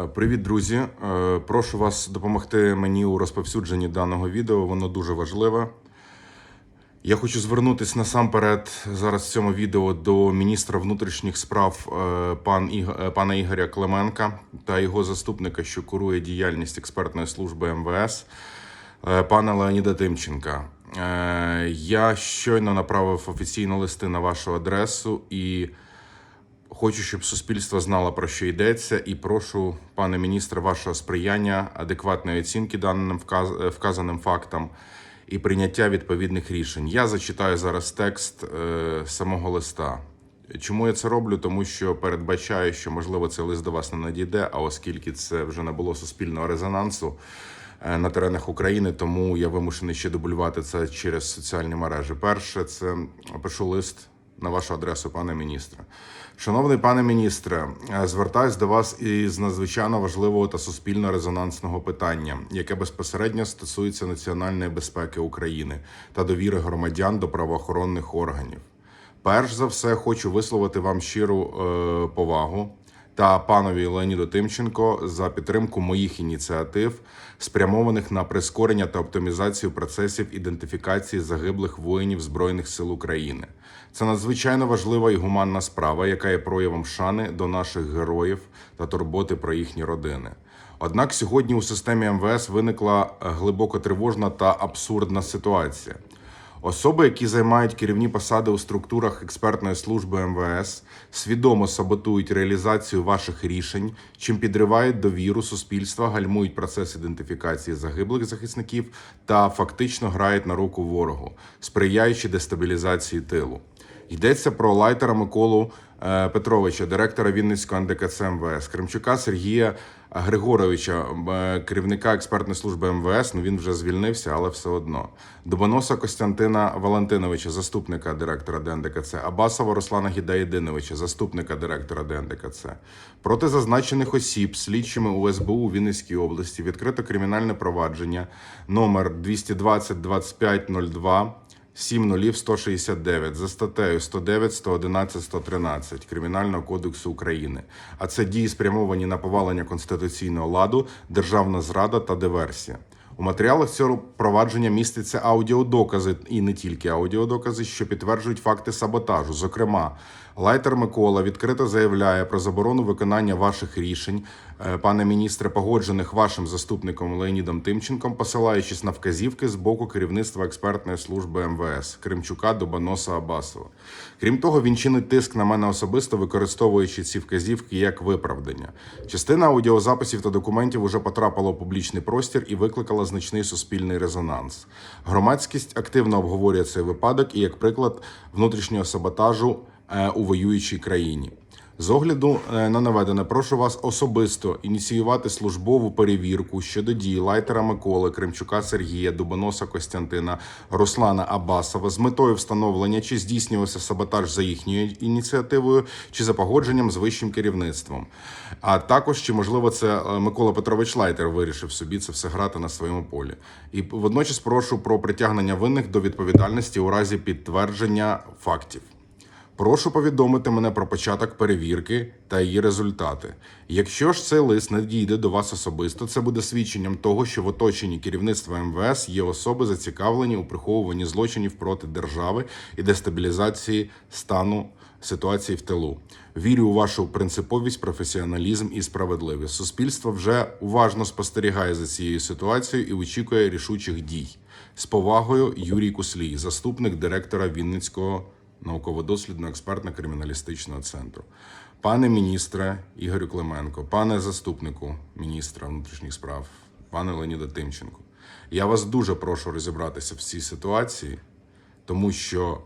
Е, Привіт, друзі! Е, Прошу вас допомогти мені у розповсюдженні даного відео. Воно дуже важливе. Я хочу звернутися насамперед зараз в цьому відео до міністра внутрішніх справ е, пан Іг- пана Ігоря Клименка та його заступника, що курує діяльність експертної служби МВС, пана Леоніда Тимченка. Я щойно направив офіційні листи на вашу адресу і Хочу, щоб суспільство знало про що йдеться, і прошу, пане міністре, вашого сприяння, адекватної оцінки даним вказ- е, вказаним фактам і прийняття відповідних рішень. Я зачитаю зараз текст е, самого листа. Чому я це роблю? Тому що передбачаю, що можливо цей лист до вас не надійде, а оскільки це вже не було суспільного резонансу е, на теренах України, тому я вимушений ще дублювати це через соціальні мережі. Перше, це пишу лист на вашу адресу, пане міністре. Шановний пане міністре, е, звертаюсь до вас із надзвичайно важливого та суспільно резонансного питання, яке безпосередньо стосується національної безпеки України та довіри громадян до правоохоронних органів. Перш за все, хочу висловити вам щиру е, повагу та панові Леоніду Тимченко за підтримку моїх ініціатив, спрямованих на прискорення та оптимізацію процесів ідентифікації загиблих воїнів Збройних сил України. Це надзвичайно важлива і гуманна справа, яка є проявом шани до наших героїв та турботи про їхні родини. Однак сьогодні у системі МВС виникла глибоко тривожна та абсурдна ситуація. Особи, які займають керівні посади у структурах експертної служби МВС, свідомо саботують реалізацію ваших рішень, чим підривають довіру суспільства, гальмують процес ідентифікації загиблих захисників та фактично грають на руку ворогу, сприяючи дестабілізації тилу. Йдеться про лайтера Миколу е, Петровича, директора Вінницького НДКЦ МВС, Кримчука Сергія Григоровича, е, керівника експертної служби МВС. Ну він вже звільнився, але все одно. Добоноса Костянтина Валентиновича, заступника директора ДНДКЦ, Абасова Руслана Гідаєдиновича, заступника директора ДНДКЦ. Проти зазначених осіб слідчими УСБУ Вінницькій області відкрито кримінальне провадження номер 220 2502 70169 за статтею 109, 111, 113 Кримінального кодексу України. А це дії спрямовані на повалення конституційного ладу, державна зрада та диверсія. У матеріалах цього провадження містяться аудіодокази і не тільки аудіодокази, що підтверджують факти саботажу. Зокрема, Лайтер Микола відкрито заявляє про заборону виконання ваших рішень, е, пане міністре, погоджених вашим заступником Леонідом Тимченком, посилаючись на вказівки з боку керівництва експертної служби МВС Кримчука Добаноса Абасова. Крім того, він чинить тиск на мене особисто, використовуючи ці вказівки як виправдання. Частина аудіозаписів та документів уже потрапила у публічний простір і викликала значний суспільний резонанс. Громадськість активно обговорює цей випадок і як приклад внутрішнього саботажу у воюючій країні. З огляду е, на наведене, прошу вас особисто ініціювати службову перевірку щодо дій Лайтера Миколи, Кримчука Сергія, Дубоноса Костянтина, Руслана Абасова з метою встановлення, чи здійснювався саботаж за їхньою ініціативою, чи за погодженням з вищим керівництвом. А також чи можливо це е, Микола Петрович Лайтер вирішив собі це все грати на своєму полі. І водночас прошу про притягнення винних до відповідальності у разі підтвердження фактів. Прошу повідомити мене про початок перевірки та її результати. Якщо ж цей лист не дійде до вас особисто, це буде свідченням того, що в оточенні керівництва МВС є особи зацікавлені у приховуванні злочинів проти держави і дестабілізації стану ситуації в тилу. Вірю у вашу принциповість, професіоналізм і справедливість. Суспільство вже уважно спостерігає за цією ситуацією і очікує рішучих дій. З повагою Юрій Куслій, заступник директора Вінницького науково-дослідно-експертно-криміналістичного центру. Пане міністре Ігорю Клименко, пане заступнику міністра внутрішніх справ, пане Леоніда Тимченко, я вас дуже прошу розібратися в цій ситуації, тому що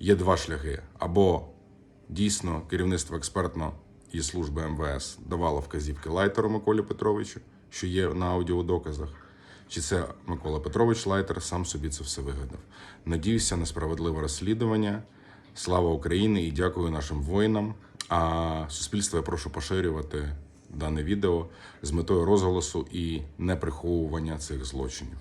є два шляхи: або дійсно керівництво експертно і служби МВС давало вказівки Лайтеру Миколі Петровичу, що є на аудіодоказах. Чи це Микола Петрович Лайтер сам собі це все вигадав? Надіюся на справедливе розслідування. Слава Україні і дякую нашим воїнам. А суспільство я прошу поширювати дане відео з метою розголосу і неприховування цих злочинів.